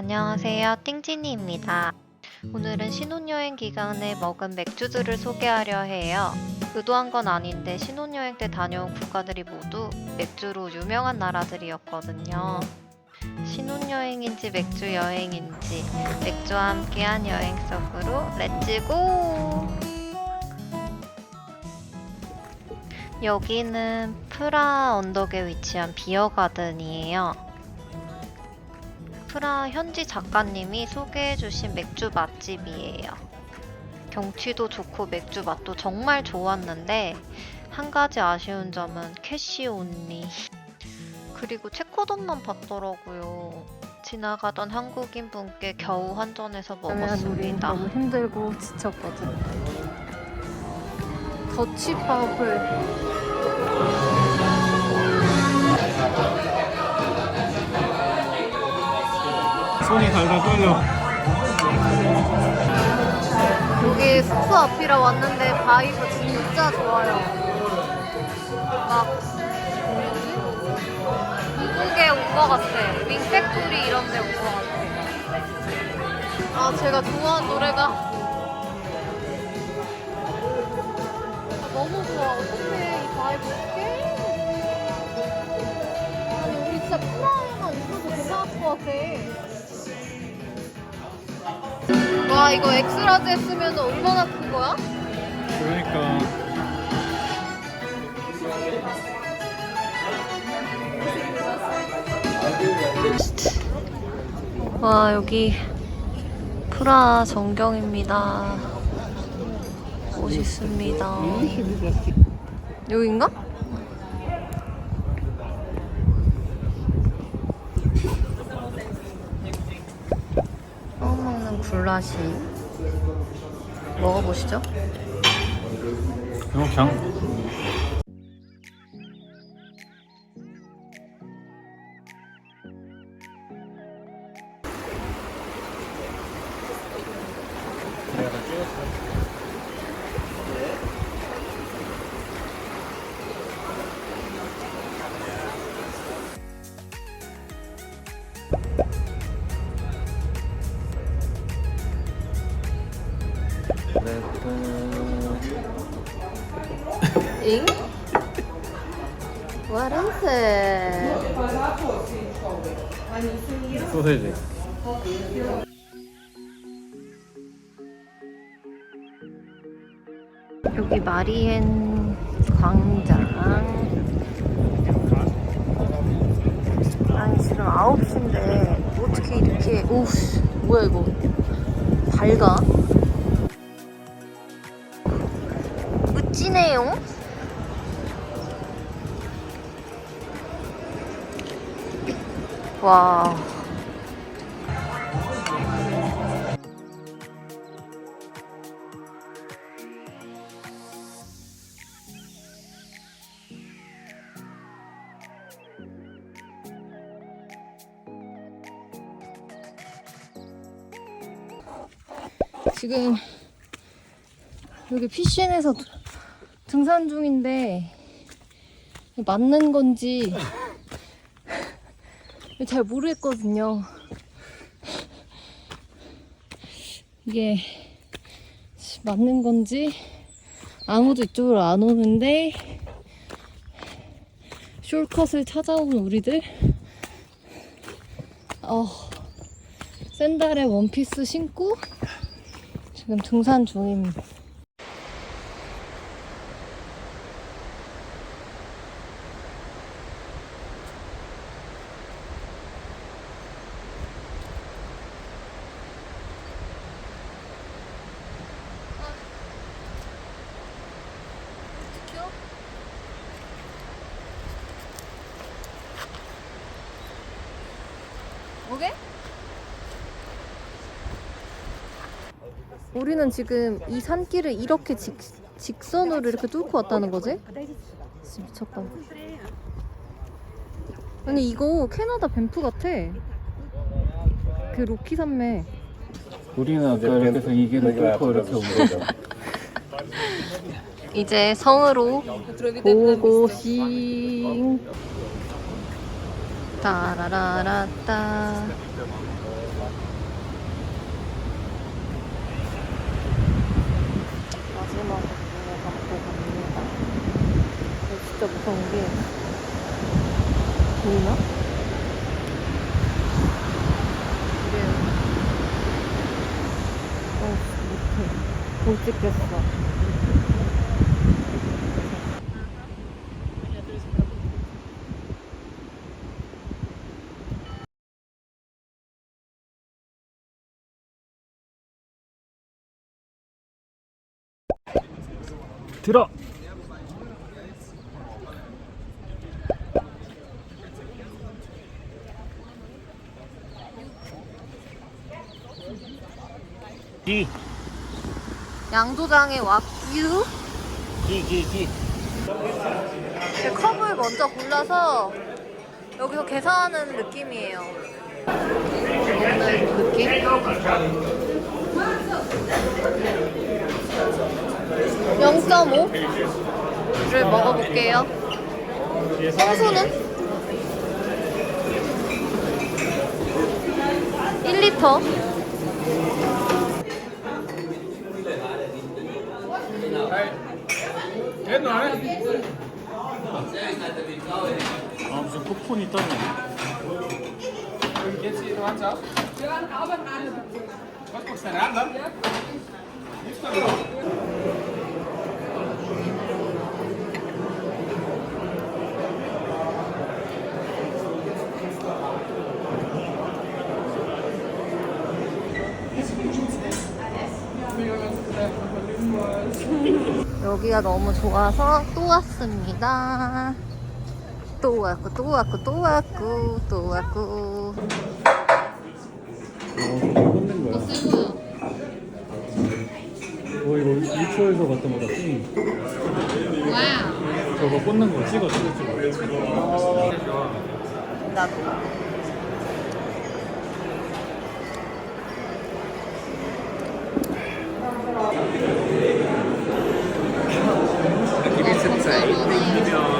안녕하세요. 띵진이입니다. 오늘은 신혼여행 기간에 먹은 맥주들을 소개하려 해요. 의도한 건 아닌데 신혼여행 때 다녀온 국가들이 모두 맥주로 유명한 나라들이었거든요. 신혼여행인지 맥주 여행인지 맥주와 함께한 여행 속으로 렛츠고! 여기는 프라 언덕에 위치한 비어가든이에요. 프라 현지 작가님이 소개해주신 맥주 맛집이에요. 경치도 좋고 맥주 맛도 정말 좋았는데 한 가지 아쉬운 점은 캐시 온리 그리고 체코돈만 봤더라고요. 지나가던 한국인 분께 겨우 환전해서 우리 먹었습니다. 너무 힘들고 지쳤거든. 더치팝을 손이 달달 떨려. 여기 숙소 앞이라 왔는데 바이브 진짜 좋아요. 막 미국에 온 것 같아. 윙팩토리 이런 데 온 것 같아. 아 제가 좋아하는 노래가 아, 너무 좋아. 어떡해 이 바이브 어떡해. 아니 우리 진짜 프라하에만 있어도 괜찮을 것 같아. 와 이거 엑스라지 했으면 얼마나 큰 거야? 그러니까 와 여기 프라 전경입니다. 멋있습니다. 여긴가? 처음 먹는 굴라시 먹어보시죠. 영장 잉? 와렌세 소세지. 여기 마리엔 광장. 아니 지금 9시인데 어떻게 이렇게 오우 뭐야 이거 밝아? 으찌네요? 와 지금 여기 피신에서 등산 중인데 맞는 건지 잘 모르겠거든요. 이게 맞는 건지 아무도 이쪽으로 안 오는데 숄컷을 찾아온 우리들 어, 샌달에 원피스 신고 지금 등산 중입니다. 우리는 지금 이 산길을 이렇게 직, 직선으로 이렇게 뚫고 왔다는 거지? 진짜 미쳤다. 아니 이거 캐나다 밴프 같아. 그 로키 산맥. 우리는 아까 이렇게 해서 이 길을 뚫고 이렇게 온 거죠. 이제 성으로 고고싱. 따라라라따. 마지막으로 갖고 갑니다. 이거 진짜 무서운 게 보이나? 그래요. 어, 못해. 못 찍겠어. 들어. 기, 양조장에 왔유. 기, 기, 기. 네, 컵을 먼저 골라서 여기서 계산하는 느낌이에요. 먹는 느낌? 0.5를 먹어볼게요. 청소는? 1리터. 아 무슨 쿠폰이 떴네. 여기가 너무 좋아서 또 왔습니다. 또 왔고 또 왔고 또 왔고 또 왔고. 어, 이거 유초에서 봤던 거다. 띵. 저거 꽂는 거 찍어 찍어 찍어. 나도. 有红豆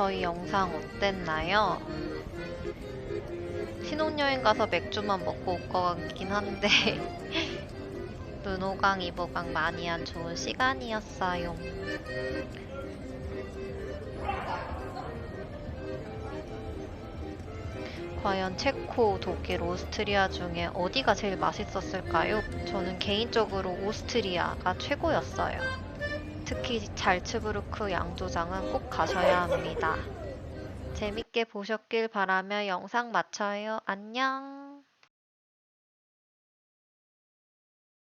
저희 영상 어땠나요? 신혼여행 가서 맥주만 먹고 올 것 같긴 한데 눈호강, 이보강 많이 한 좋은 시간이었어요. 과연 체코, 독일, 오스트리아 중에 어디가 제일 맛있었을까요? 저는 개인적으로 오스트리아가 최고였어요. 특히 잘츠부르크 양조장은 꼭 가셔야 합니다. 재밌게 보셨길 바라며 영상 마쳐요. 안녕!